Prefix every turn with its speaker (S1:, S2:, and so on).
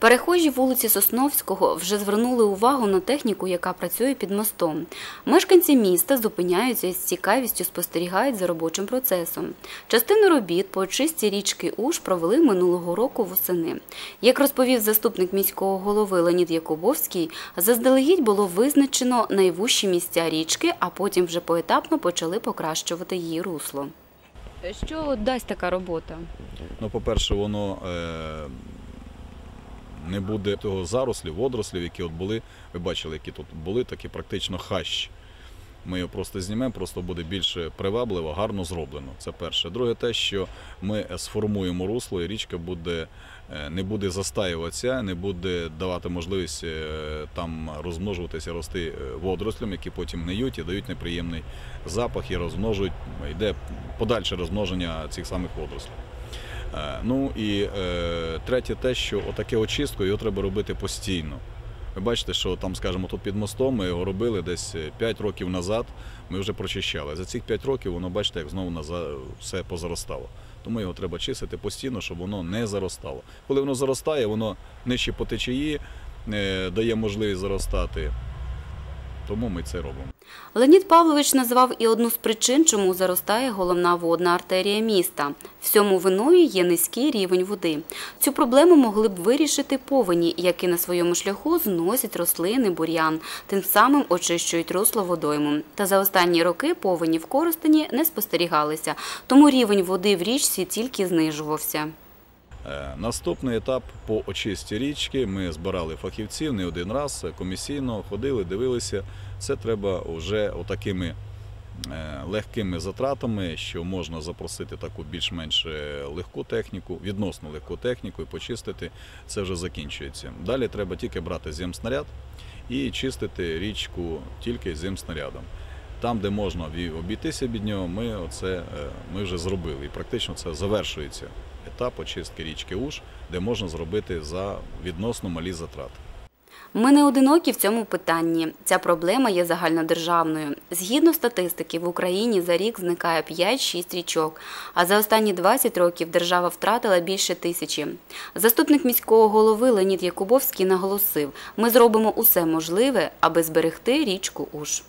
S1: Перехожі вулиці Сосновського вже звернули увагу на техніку, яка працює під мостом. Мешканці міста зупиняються і з цікавістю спостерігають за робочим процесом. Частину робіт по очистці річки Уж провели минулого року восени. Як розповів заступник міського голови Леонід Якубовський, заздалегідь було визначено найвужчі місця річки, а потім вже поетапно почали покращувати її русло. Що дасть така робота?
S2: Ну, по-перше, воно е, не буде того зарослів, водорослів, які от були. Ви бачили, які тут були, такі практично хащі. Ми його просто знімемо, просто буде більше привабливо, гарно зроблено. Це перше. Друге, те, що ми сформуємо русло, і річка буде, е, не буде застаюватися, не буде давати можливість е, там розмножуватися, рости е, водорослям, які потім гниють і дають неприємний запах і розмножують, йде подальше розмноження цих самих водорослів. Е, Ну і е, третє, те, що отаке очистку його треба робити постійно. Ви бачите, що там, скажімо, тут під мостом ми його робили десь 5 років назад. Ми вже прочищали. За цих 5 років воно, бачите, як знову все позаростало. Тому його треба чистити постійно, щоб воно не заростало. Коли воно заростає, воно нижче по течії, е, дає можливість заростати. Тому ми це робимо.
S1: Леонід Павлович назвав і одну з причин, чому заростає головна водна артерія міста. Всьому виною є низький рівень води. Цю проблему могли б вирішити повені, які на своєму шляху зносять рослини, бур'ян, тим самим очищують русло водойму. Та за останні роки повені в Коростені не спостерігалися, тому рівень води в річці тільки знижувався.
S2: Е, Наступний етап по очисті річки. Ми збирали фахівців не один раз, е, комісійно ходили, дивилися. Це треба вже отакими е, легкими затратами, що можна запросити таку більш-менш легку техніку, відносно легку техніку і почистити. Це вже закінчується. Далі треба тільки брати земснаряд і чистити річку тільки земснарядом. Там, де можна обійтися від нього, ми, оце, ми вже зробили. І практично це завершується етап очистки річки Уж, де можна зробити за відносно малі затрати.
S1: Ми не одинокі в цьому питанні. Ця проблема є загальнодержавною. Згідно статистики, в Україні за рік зникає 5-6 річок, а за останні 20 років держава втратила більше тисячі. Заступник міського голови Леонід Якубовський наголосив, ми зробимо усе можливе, аби зберегти річку Уж.